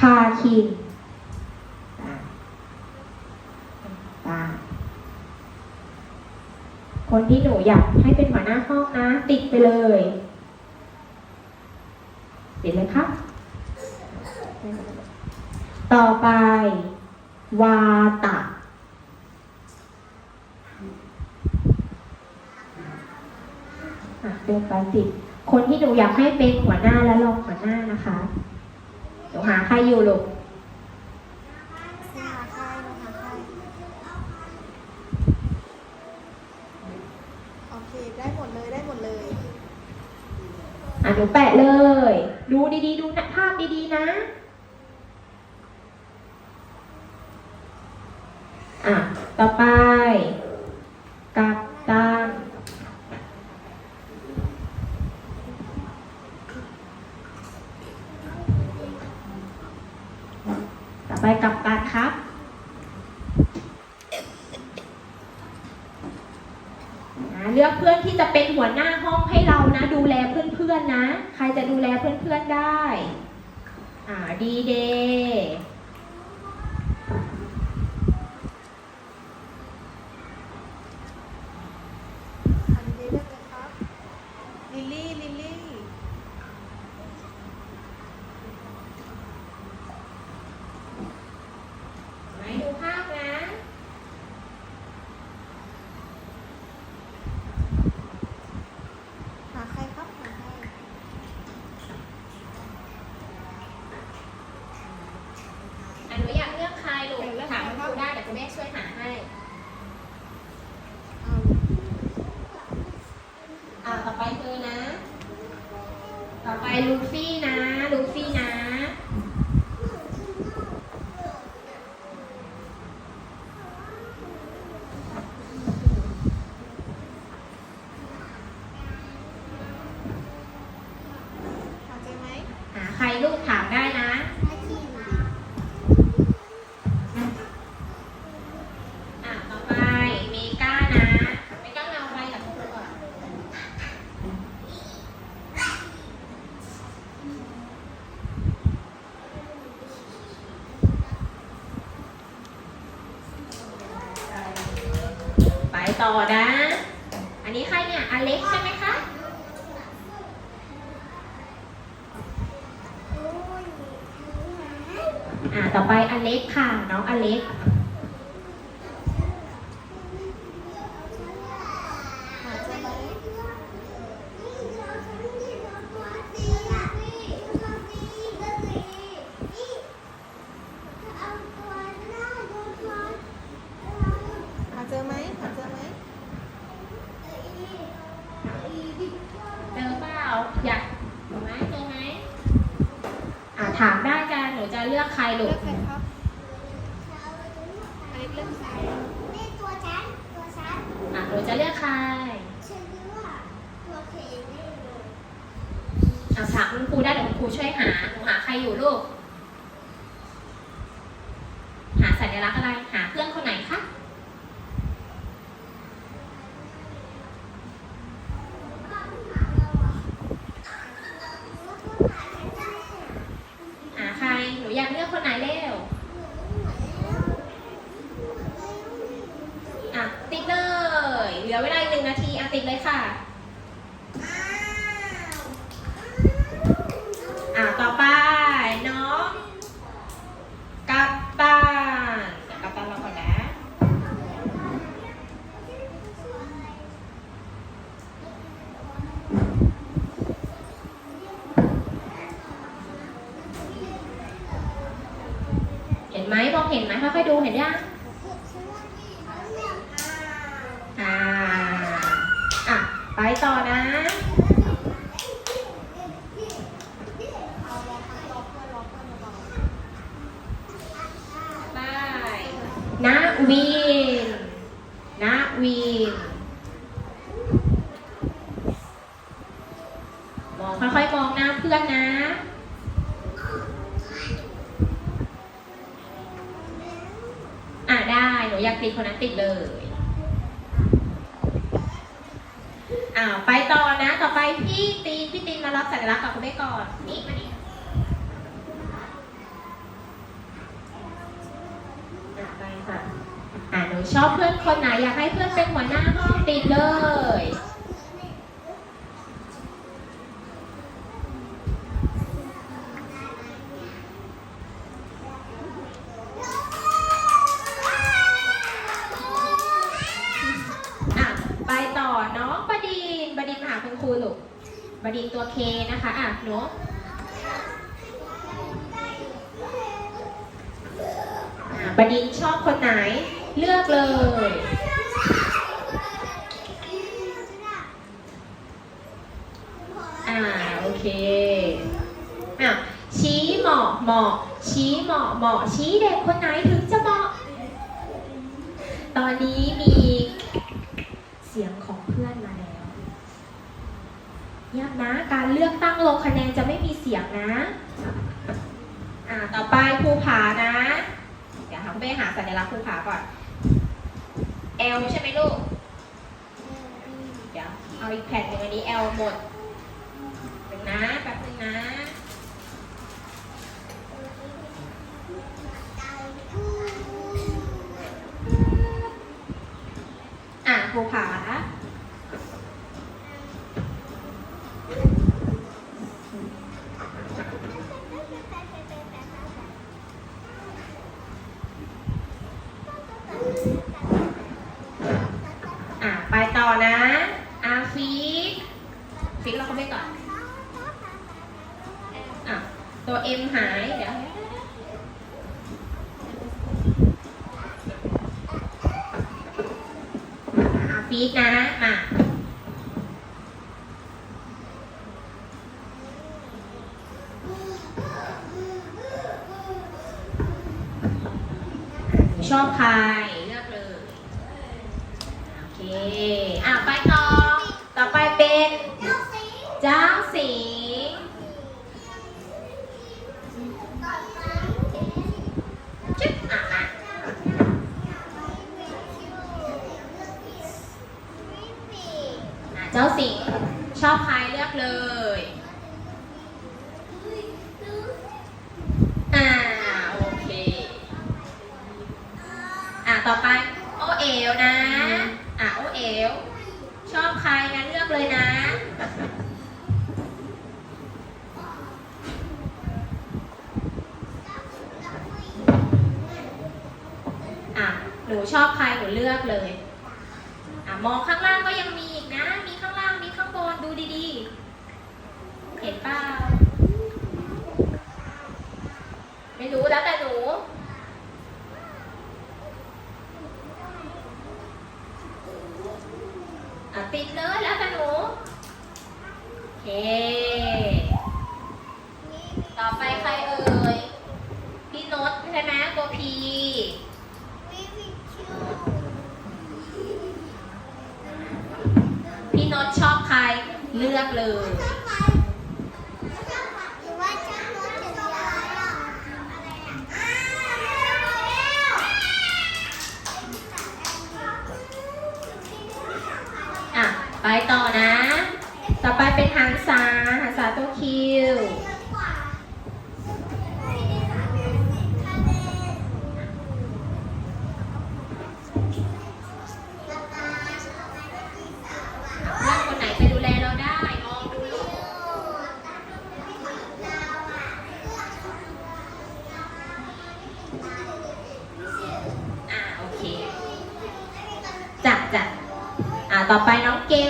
พาคินอะตาคนที่หนูอยากให้เป็นหัวหน้าห้องนะ ติดไปเลยติดเลยครับ ต่อไป วาตะ อะเป็นไปติด คนที่หนูอยากให้เป็นหัวหน้าและรองหัวหน้านะคะหนูหาใครอยู่ลูกหาใครหาใครโอเค ได้หมดเลย ได้หมดเลย อะหนูแปะเลย ดูดีๆ ดูนะภาพดีๆ นะ อะ ต่อไปกัป นะเลือกเพื่อนที่จะเป็นหัวหน้าห้องให้เรานะ ดูแลเพื่อนๆนะใครจะดูแลเพื่อนๆได้ อ่าดีเดย์ อันนี้เลือกเลยครับ ลิลลี่ ลิลลี่ ไหนดูภาพนะ หาใครครับ หาใคร อันหนูอยากเลือกใครลูกถามคุณครูได้เดี๋ ยวแม่ช่วยหาให้อ่าต่อไปเธอนะ ต่อไปลูกนะ ลูฟี่นะ หาเจอไหม หาใครลูกถามได้นะ อะต่อไปเมกานะเมกาเอาไปกับคุณครูก่อน ไปต่อนะ อันนี้ใครเนี่ย อเล็กใช่ไหมคะ อ่า ต่อไปอเล็กค่ะ น้องอ เล็ก หาเจอไหม หาเจอไหม หาเจอไหม เจอเปล่า อยากเจอไหมเจอไหม อ่า ถามได้กัน หนูจะเลือกใครลู เลื ก อกใครครับอันนี้เลือกใคร ตัวฉันตัวฉัน อะ หนูจะเลือกใคร ฉันรู้ว่าตัวเพลงได้เลย อะถามคุณครูได้เดี๋ยวคุณครูช่วยหา หนูหาใครอยู่ลูก หา สัญลักษณ์อะไร หาเพื่อนคนไหนคะ หาใคร หนูอยากเลือกคนไหนเร็ว อะ ติดเลย เหลือเวลาอีกหนึ่งนาที อะ ติดเลยค่ะ อะ ต่อไป น้อง กัปตันเดี๋ยวกัปตันรอก่อนนะ เห็นไหมมอง เห็นไหมค่อยๆดูเห็นยัง นุญาตคลิกคนนั้นติดเลย อ่าไปต่อนะ ต่อไปพี่ตีพี่ตีนมารับสัญลักษณ์กับคุณได้ก่อน นี่มานี่ไปค่ะ อ่าหนูชอบเพื่อนคนไหนอยากให้เพื่อนเป็นหัวหน้าห้องติดเลย ลูกบดินตัวเคนะคะอะหนูอะบดินชอบคนไหน เลือกเลย อ่า โอเค อะ ชี้เหมาะเหมาะชี้เหมาะเหมาะชี้เด็กคนไหนถึงจะเหมาะ ตอนนี้มีเสียงของเพื่อนมาแล้วยา การเลือกตั้งลงคะแนนจะไม่มีเสียงนะอ่าต่อไปภูผานะ เดี๋ยวทำไปหาสัญลักษณ์ภูผาก่อน L ใช่ไหมลูก เดี๋ยวเอาอีกแผ่นหนึ่งอันนี้ L หมดหนึ่งนะแป๊บนึงนะอะภูผา อะไปต่อนะอาฟิกฟิกเราเข้าไปก่อนอะตัวเอ็มหายเดี๋ยวอาฟิกนะมา ชอบใคร เลือกเลย โอเค อะ ไปต่อ ต่อไปเป็นเจ้าสิงห์จึ๊บอะมาอะ เจ้าสิงห์ชอบใครเลือกเลย อ่า โอเค อะ ต่อไป โอเอลนะ อะ โอเอล ชอบใครนะเลือกเลยนะ อะ หนูชอบใครหนูเลือกเลยอะมองข้างล่างก็ยังมีอีกนะ มีข้างล่าง มีข้างบน ดูดีๆ เห็นเปล่า ไม่รู้แล้วแต่หนู อะติดเลยแล้วแต่หนู โอเค ต่อไปใครเอ่ย พี่โนตใช่ไหมตัวพี พี่โนตชอบใคร เลือกเลยอะไปต่อนะ ต่อไปเป็นหันษาหันษาตัวคิว ต่อไปน้องเกล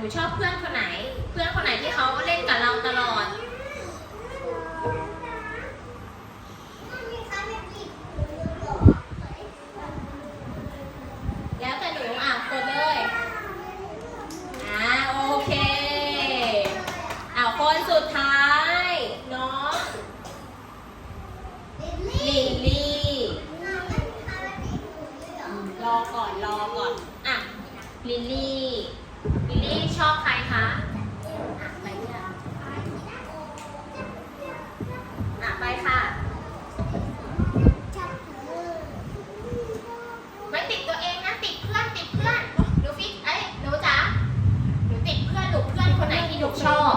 หนูชอบเพื่อนคนไหน เพื่อนคนไหนที่เขาเล่นกับเราตลอด แล้วแต่หนูอะคนเลยอ่าโอเคอ่าคนสุดท้ายน้องลิลลี่รอก่อนรอก่อนอะลิลลี่ ชอบใครคะอะไปค่ะ ไม่ติดตัวเองนะติดเพื่อนติดเพื่อนหนูฟิตเอ้ยหนูจ๋าหนูติดเพื่อนหนูเพื่อนคนไหนที่หนูชอบ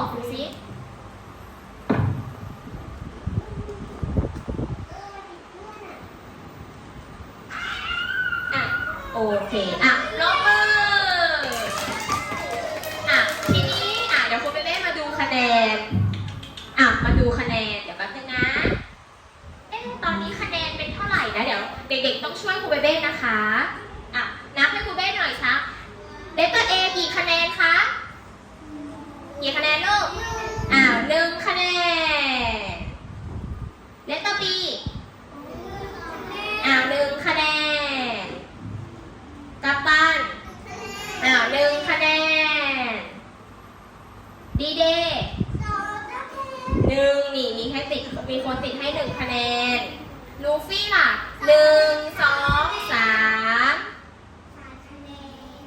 ลูฟี่ล่ะหนึ่งสองสามคะแนน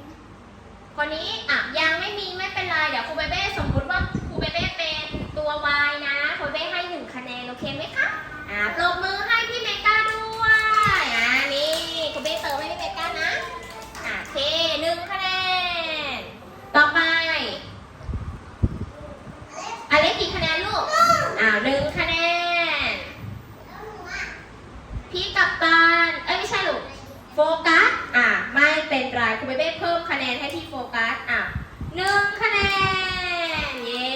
คนนี้อะยังไม่มีไม่เป็นไรเดี๋ยวครูเบเบ้สมมุติว่าครูเบเบ้เป็นตัววายนะครูเบเบ้ให้หนึ่งคะแนนโอเคไหมคะอะปรบมือให้พี่เมก้าด้วยอะนี่ครูเบเติมให้พี่เมก้านะอะโอเคหนึ่งคะแนนต่อไปอเล็กกี่คะแนนลูกอ่าหนึ่งคะแนน พี่ กับตันเอ้ยไม่ใช่หรอกโฟกัส อะ ไม่เป็นไรคุณเบเบ้เพิ่มคะแนนให้ที่โฟกัส อะหนึ่งคะแนน เย้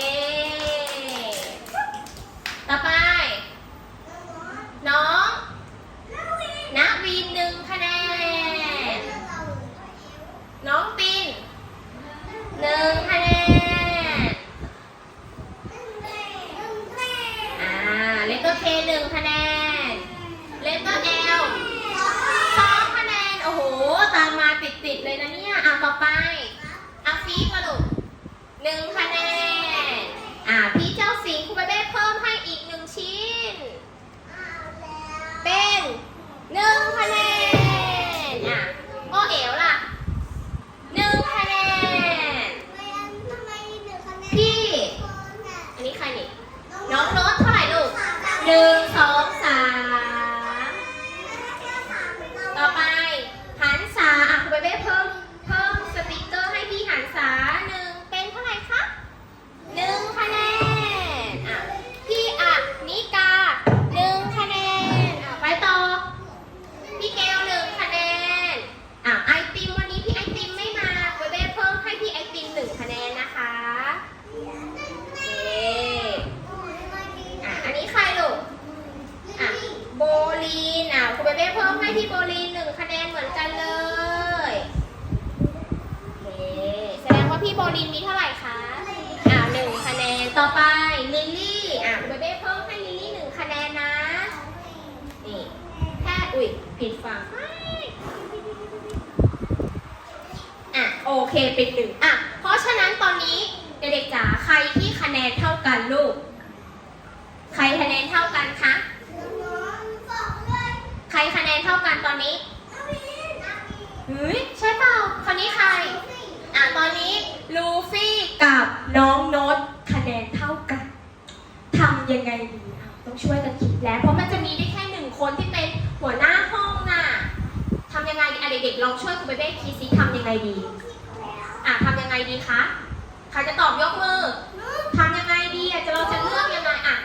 ต่อไป น้องนักวินหนึ่งคะแนน น้องปินหนึ่งคะแนน อ่า เลตเตอร์เคหนึ่งคะแนน เลตเตอร์เอลสองคะแนน โอ้โห ตามมาติดๆเลยนะเนี่ย อะ ต่อไปอาฟีกมาลูกหนึ่งคะแนน อ่า พี่เจ้าสิงห์ครูเบเบ้เพิ่มให้อีกหนึ่งชิ้น เป็นหนึ่งคะแนน อะโอเอ๋วล่ะหนึ่งคะแนน พี่ อันนี้ใครนี่ น้องโน้ตเท่าไหร่ลูกหนึ่งสองสามต่อไป หันษาอะคุณเบเบ้เพิ่ม เพิ่มสติกเกอร์ให้พี่หันษาหนึ่งเป็นเท่าไหร่คะหนึ่งคะแนน อะ พี่อะนิกาหนึ่งคะแนน อะ ไปต่อ พี่เกลหนึ่งคะแนน อะ ไอติมวันนี้พี่ไอติมไม่มาคุณเบเบ้เพิ่มให้พี่ไอติมหนึ่งคะแนนนะคะโอเค อะ อันนี้ใครลูก อะ โบลีน อะคุณเบเบ้เพิ่มให้พี่โบลีนหนึ่งคะแนนเหมือนกันเลยโอเคแสดงว่าพี่โบลีนมีเท่าไหร่คะ อะหนึ่งคะแนน ต่อไปลิลลี่ อะคุณเบเบ้เพิ่มให้ลิลลี่หนึ่งคะแนนนะ นี่แค่อุ้ยผิดฝั่งอะโอเคเป็นหนึ่งอะ เพราะฉะนั้นตอนนี้เด็กๆจ๋าใคร ที่คะแนนเท่ากันลูก ใครคะแนนเท่ากันคะ ใครคะแนนเท่ากันตอนนี้เฮ้ยใช่เปล่าคนนี้ใคร อะตอนนี้ลูฟี่กับน้องโน้ตคะแนนเท่ากันทำยังไงดีต้องช่วยกันคิดแล้ว เพราะมันจะมีได้แค่หนึ่งคนที่เป็นหัวหน้าห้องน่ะทำยังไงดีอะเด็กๆลองช่วยคุณเบเบ้คิดซิทำยังไงดี อะทำยังไงดีคะ ใครจะตอบยกมือทำยังไงดีอะจะเราจะเลือกยังไงอะ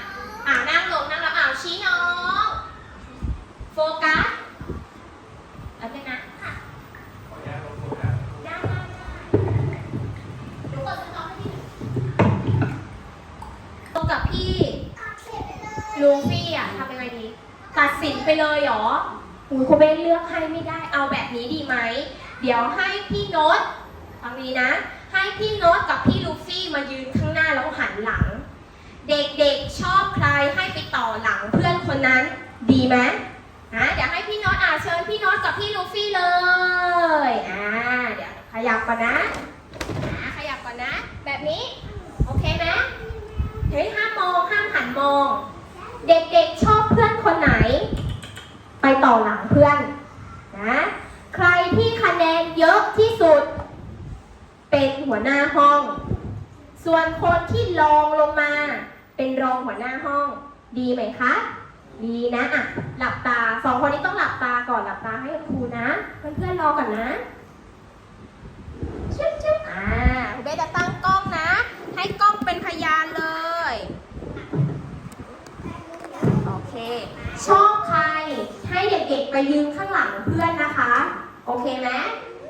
อะนั่งลงนั่งแล้วอะชี้น้อง โฟกัสเอาไปนะค่ะได้ได้ได้หนูกดสต็อปให้พี่ตรงกับพี่ลูฟี่อะทำยังไงดี ตัดสินไปเลยเหรออุ้ยคุณเบ้เลือกให้ไม่ได้เอาแบบนี้ดีไหม เดี๋ยวให้พี่โน้ตฟังดีนะ พี่โน้ตกับพี่ลูฟี่มายืนข้างหน้าแล้วหันหลัง เด็กๆชอบใครให้ไปต่อหลังเพื่อนคนนั้นดีไหมนะเดี๋ยวให้พี่โน้ตอ่าเชิญพี่โน้ตกับพี่ลูฟี่เลยอ่าเดี๋ยวขยับก่อนนะอ่าขยับก่อนนะ แบบนี้โอเคไหมเฮ้ยห้ามมองห้ามหันมอง เด็กๆชอบเพื่อนคนไหน ไปต่อหลังเพื่อนนะใครที่คะแนนเยอะที่สุด เป็นหัวหน้าห้อง ส่วนคนที่รองลงมา เป็นรองหัวหน้าห้อง ดีไหมคะ ดีนะอะหลับตาสองคนนี้ต้องหลับตาก่อนหลับตาให้ครูนะเพื่อนๆรอก่อนนะชึบชึบอ่าครูเบสจะตั้งกล้องนะ ให้กล้องเป็นพยานเลย โอเค ชอบใครให้เด็กๆไปยืนข้างหลังเพื่อนนะคะ โอเคไหม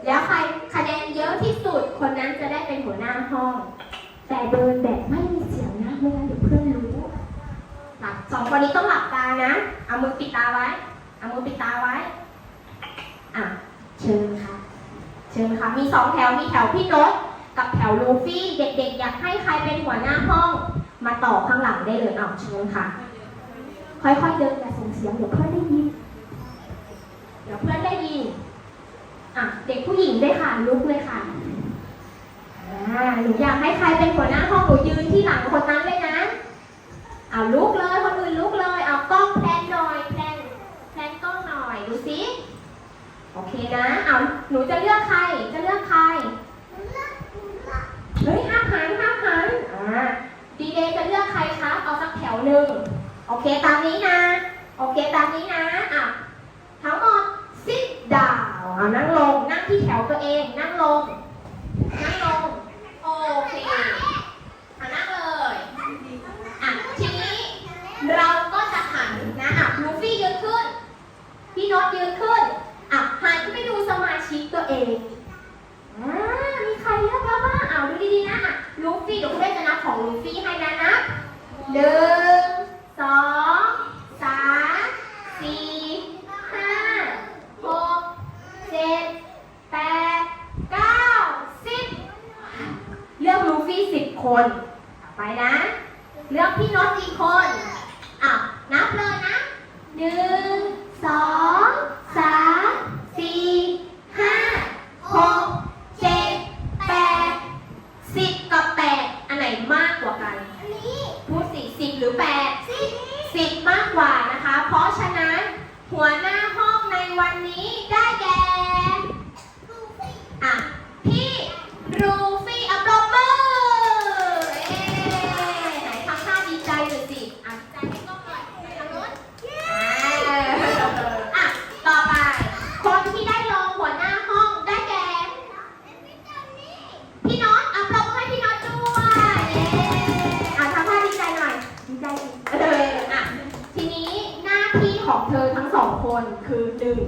แล้วใครคะแนนเยอะที่สุดคนนั้นจะได้เป็นหัวหน้าห้อง แต่เดินแบบไม่มีเสียงนะไม่งั้นเดี๋ยวเพื่อนรู้หลับสองคนนี้ต้องหลับตานะ เอามือปิดตาไว้ เอามือปิดตาไว้ อะ เชิญค่ะ เชิญค่ะ มีสองแถว มีแถวพี่โน้ตกับแถวลูฟี่ เด็กๆ อยากให้ใครเป็นหัวหน้าห้อง มาต่อข้างหลังได้เลยเอาเชิญค่ะ ค่อยๆ เดินอย่าส่งเสียงเดี๋ยวเพื่อนได้ยิน เดี๋ยวเพื่อนได้ยิน เด็กผู้หญิงด้วยค่ะลุกเลยค่ะอ่าหนูอยากให้ใครเป็นหัวหน้าห้องหนูยืนที่หลังคนนั้นเลยนะเอาลุกเลยคนอื่นลุกเลยเอากล้องแพลนหน่อยแพลนแพลนกล้องหน่อยดูสิโอเคนะเอาหนูจะเลือกใครจะเลือกใครเฮ้ยห้ามหันห้ามหันอ่าดีเดย์จะเลือกใครคะเอาสักแถวหนึ่งโอเคตามนี้นะ โอเคตามนี้นะอะทั้งหมด sit down เอา นั่งลง นั่งที่แถวตัวเอง นั่งลง นั่งลง โอเค ของเธอทั้งสองคนคือหนึ่ง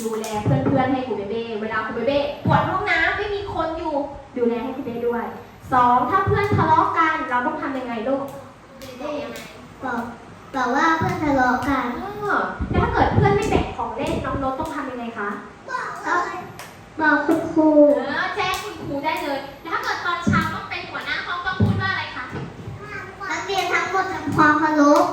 ดูแลเพื่อนๆให้คุณเบเบ้เวลาคุณเบเบ้ปวดห้องน้ำไม่มีคนอยู่ ดูแลให้คุณเบเบ้ด้วยสองถ้าเพื่อนทะเลาะกันเราต้องทำยังไงลูกเบเบ้ยังไงบอกบอกว่าเพื่อนทะเลาะกันแล้วถ้าเกิดเพื่อนไม่แบ่งของเล่นน้องโน้ตต้องทำยังไงคะบอกบอกคุณครูเออแจ้งคุณครูได้เลยแล้วถ้าเกิดตอนเช้าต้องเป็นหัวหน้าห้องต้องพูดว่าอะไรคะนักเรียนทั้งหมดทำความเคลุพ